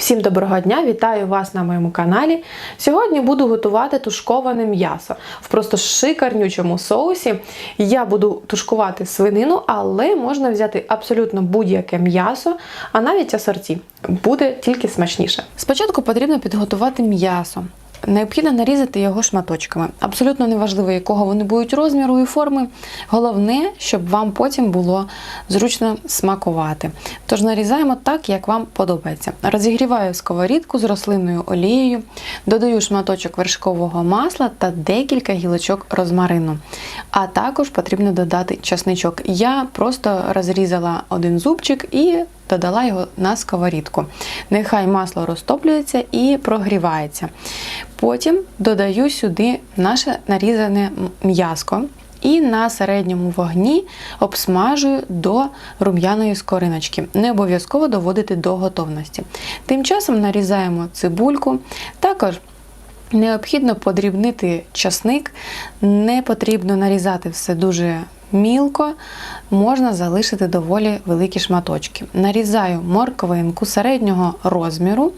Всім доброго дня! Вітаю вас на моєму каналі. Сьогодні буду готувати тушковане м'ясо в просто шикарнючому соусі. Я буду тушкувати свинину, але можна взяти абсолютно будь-яке м'ясо, а навіть асорті. Буде тільки смачніше. Спочатку потрібно підготувати м'ясо. Необхідно нарізати його шматочками. Абсолютно неважливо, якого вони будуть розміру і форми. Головне, щоб вам потім було зручно смакувати. Тож нарізаємо так, як вам подобається. Розігріваю сковорідку з рослинною олією, додаю шматочок вершкового масла та декілька гілочок розмарину. А також потрібно додати часничок. Я просто розрізала один зубчик і додала його на сковорідку. Нехай масло розтоплюється і прогрівається. Потім додаю сюди наше нарізане м'яско. І на середньому вогні обсмажую до рум'яної скориночки. Не обов'язково доводити до готовності. Тим часом нарізаємо цибульку. Також необхідно подрібнити часник, не потрібно нарізати все дуже мілко, можна залишити доволі великі шматочки. Нарізаю морквинку середнього розміру,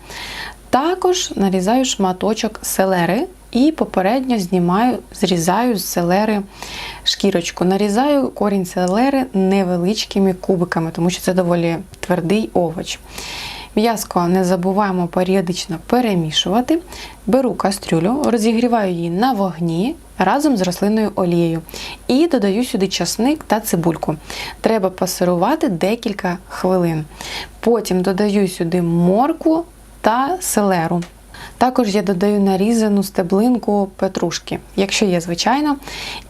також нарізаю шматочок селери і попередньо знімаю, зрізаю з селери шкірочку. Нарізаю корінь селери невеличкими кубиками, тому що це доволі твердий овоч. М'язко не забуваємо періодично перемішувати. Беру кастрюлю, розігріваю її на вогні разом з рослинною олією і додаю сюди часник та цибульку. Треба пасирувати декілька хвилин. Потім додаю сюди моркву та селеру. Також я додаю нарізану стеблинку петрушки, якщо є, звичайно.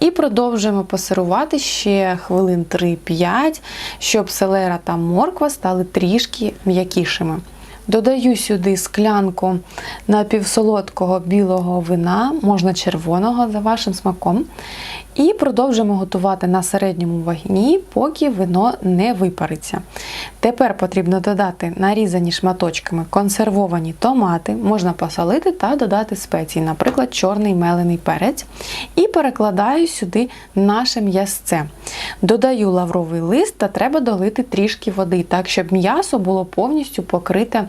І продовжуємо пасирувати ще хвилин 3-5, щоб селера та морква стали трішки м'якішими. Додаю сюди склянку напівсолодкого білого вина, можна червоного за вашим смаком. І продовжуємо готувати на середньому вогні, поки вино не випариться. Тепер потрібно додати нарізані шматочками консервовані томати, можна посолити та додати спеції, наприклад, чорний мелений перець. І перекладаю сюди наше м'ясце. Додаю лавровий лист та треба долити трішки води, так щоб м'ясо було повністю покрите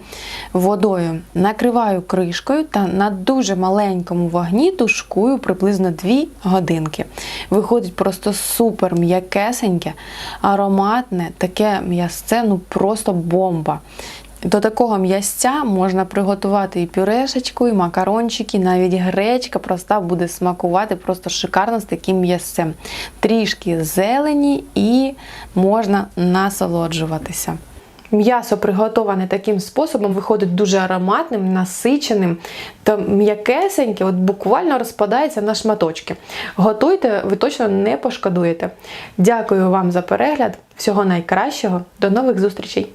водою. Накриваю кришкою та на дуже маленькому вогні тушкую приблизно 2 годинки. Виходить просто супер м'якесеньке, ароматне, таке м'ясце, ну просто бомба. До такого м'ясця можна приготувати і пюрешечку, і макарончики, навіть гречка проста буде смакувати просто шикарно з таким м'ясцем. Трішки зелені і можна насолоджуватися. М'ясо приготоване таким способом виходить дуже ароматним, насиченим та м'якесеньке, от буквально розпадається на шматочки. Готуйте, ви точно не пошкодуєте. Дякую вам за перегляд. Всього найкращого, до нових зустрічей!